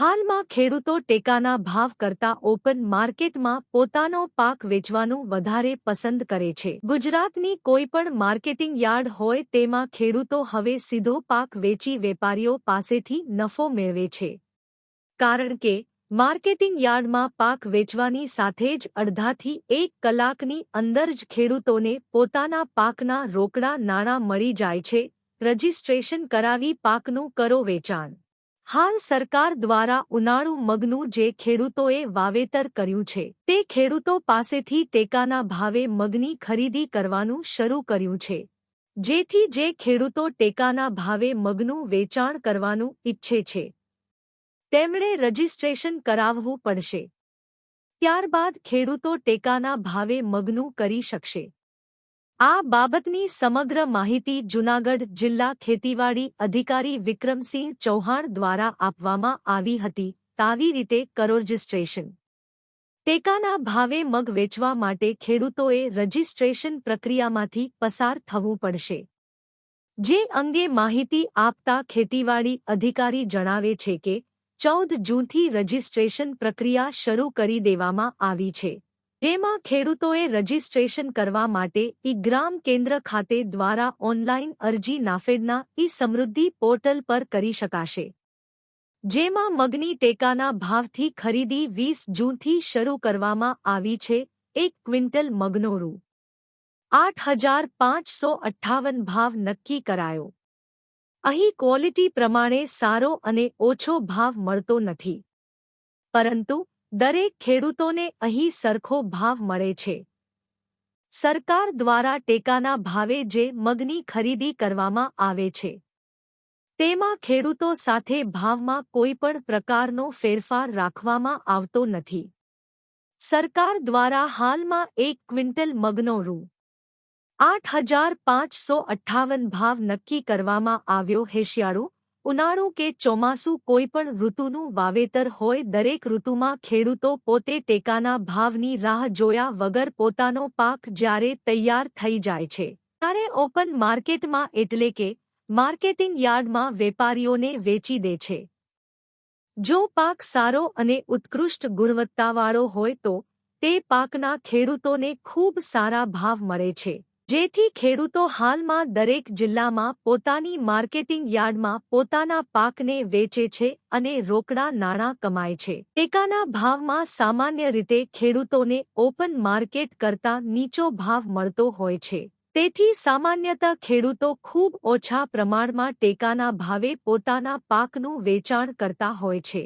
હાલમાં ખેડૂતો ટેકાના ભાવ કરતા ઓપન માર્કેટમાં પોતાનો પાક વેચવાનું વધારે પસંદ કરે છે. ગુજરાતની કોઈપણ માર્કેટિંગ યાર્ડ હોય તેમાં ખેડૂતો હવે સીધો પાક વેચી વેપારીઓ પાસેથી નફો મેળવે છે. કારણ કે, માર્કેટિંગ યાર્ડમાં પાક વેચવાની સાથે જ અડધાથી એક કલાકની અંદર જ ખેડૂતોને પોતાના પાકના રોકડા નાણાં મળી જાય છે. રજિસ્ટ્રેશન કરાવી પાકનું કરો વેચાણ. હાલ સરકાર દ્વારા ઉનાળુ મગનું જે ખેડૂતોએ વાવેતર કર્યું છે, તે ખેડૂતો પાસેથી ટેકાના ભાવે મગની ખરીદી કરવાનું શરૂ કર્યું છે. જેથી જે ખેડૂતો ટેકાના ભાવે મગનું વેચાણ કરવાનું ઈચ્છે છે. તેમણે રજીસ્ટ્રેશન કરાવવું પડશે. ત્યારબાદ ખેડૂતો ટેકાના ભાવે મગનું કરી શકશે. આ બાબતની સમગ્ર માહિતી જૂનાગઢ જિલ્લા ખેતીવાડી અધિકારી વિક્રમસિંહ ચૌહાણ દ્વારા આપવામાં આવી હતી. તાવી રીતે કરો રજિસ્ટ્રેશન ટેકાના ભાવે મગ વેચવા માટે ખેડૂતોએ રજિસ્ટ્રેશન પ્રક્રિયામાંથી પસાર થવું પડશે. જે અંગે માહિતી આપતા ખેતીવાડી અધિકારી જણાવે છે કે, ચૌદ જૂનથી રજિસ્ટ્રેશન પ્રક્રિયા શરૂ કરી દેવામાં આવી છે. જેમાં ખેડૂતોએ રજીસ્ટ્રેશન કરવા માટે ઈ ગ્રામ કેન્દ્ર ખાતે દ્વારા ઓનલાઈન અરજી નાફેડના ઈ સમૃદ્ધિ પોર્ટલ પર કરી શકાશે. જેમાં મગની ટેકાના ભાવથી ખરીદી વીસ જૂનથી શરૂ કરવામાં આવી છે, એક ક્વિન્ટલ મગનો રૂ આઠ હજાર પાંચસો અઠ્ઠાવન ભાવ નક્કી કરાયો. અહીં ક્વોલિટી પ્રમાણે સારો અને ઓછો ભાવ મળતો નથી. પરંતુ દરેક ખેડૂતોને અહીં સરખો ભાવ મળે છે. સરકાર દ્વારા ટેકાના ભાવે જે મગની ખરીદી કરવામાં આવે છે. તેમાં ખેડૂતો સાથે ભાવમાં કોઈપણ પ્રકારનો ફેરફાર રાખવામાં આવતો નથી. સરકાર દ્વારા હાલમાં એક ક્વિન્ટલ મગનો રૂ. આઠ હજાર પાંચસો અઠ્ઠાવન ભાવ નક્કી કરવામાં આવ્યો હેશિયાળું ઉનાળુ કે ચોમાસું કોઈપણ ઋતુનું વાવેતર હોય દરેક ઋતુમાં ખેડૂતો પોતે ટેકાના ભાવની રાહ જોયા વગર પોતાનો પાક જ્યારે તૈયાર થઈ જાય છે. ત્યારે ઓપન માર્કેટમાં એટલે કે માર્કેટિંગ યાર્ડમાં વેપારીઓને વેચી દે છે. જો પાક સારો અને ઉત્કૃષ્ટ ગુણવત્તાવાળો હોય તો તે પાકના ખેડૂતોને ખૂબ સારા ભાવ મળે છે. જેથી ખેડૂતો હાલમાં દરેક જિલ્લામાં પોતાની માર્કેટિંગ યાર્ડમાં પોતાના પાકને વેચે છે અને રોકડા નાણાં કમાય છે. ટેકાના ભાવમાં સામાન્ય રીતે ખેડૂતોને ઓપન માર્કેટ કરતાં નીચો ભાવ મળતો હોય છે. તેથી સામાન્યતઃ ખેડૂતો ખૂબ ઓછા પ્રમાણમાં ટેકાના ભાવે પોતાના પાકનું વેચાણ કરતા હોય છે.